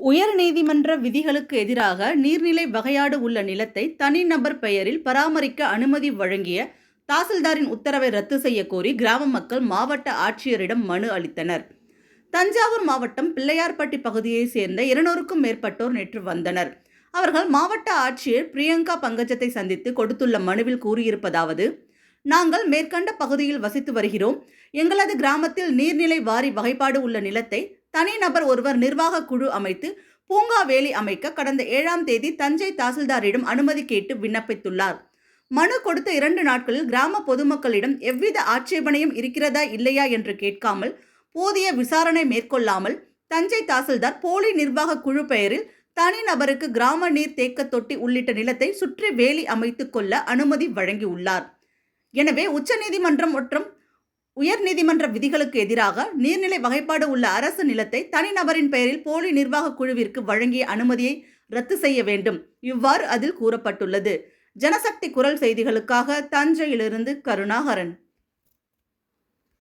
உயர்நீதிமன்ற விதிகளுக்கு எதிராக நீர்நிலை வகையாடு உள்ள நிலத்தை தனிநபர் பெயரில் பராமரிக்க அனுமதி வழங்கிய தாசில்தாரின் உத்தரவை ரத்து செய்ய கோரி கிராம மக்கள் மாவட்ட ஆட்சியரிடம் மனு அளித்தனர். தஞ்சாவூர் மாவட்டம் பிள்ளையார்பட்டி பகுதியைச் சேர்ந்த இருநூறுக்கும் மேற்பட்டோர் நேற்று வந்தனர். அவர்கள் மாவட்ட ஆட்சியர் பிரியங்கா பங்கஜத்தை சந்தித்து கொடுத்துள்ள மனுவில் கூறியிருப்பதாவது நாங்கள் மேற்கண்ட பகுதியில் வசித்து வருகிறோம். எங்களது கிராமத்தில் நீர்நிலை வாரி வகைப்பாடு உள்ள நிலத்தை தனிநபர் ஒருவர் நிர்வாக குழு அமைத்து பூங்கா வேலி அமைக்க கடந்த ஏழாம் தேதி தஞ்சை தாசில்தாரிடம் அனுமதி கேட்டு விண்ணப்பித்துள்ளார். மனு கொடுத்த இரண்டு நாட்களில் கிராம பொதுமக்களிடம் எவ்வித ஆட்சேபனையும் இருக்கிறதா இல்லையா என்று கேட்காமல் போதிய விசாரணை மேற்கொள்ளாமல் தஞ்சை தாசில்தார் போலி நிர்வாக குழு பெயரில் தனிநபருக்கு கிராம நீர் தேக்க தொட்டி உள்ளிட்ட நிலத்தை சுற்றி வேலி அமைத்துக் கொள்ள அனுமதி வழங்கியுள்ளார். எனவே உச்சநீதிமன்றம் மற்றும் உயர்நீதிமன்ற விதிகளுக்கு எதிராக நீர்நிலை வகைப்பாடு உள்ள அரசு நிலத்தை தனிநபரின் பெயரில் போலி நிர்வாக குழுவிற்கு வழங்கிய அனுமதியை ரத்து செய்ய வேண்டும். இவ்வாறு அதில் கூறப்பட்டுள்ளது. ஜனசக்தி குரல் செய்திகளுக்காக தஞ்சையிலிருந்து கருணாகரன்.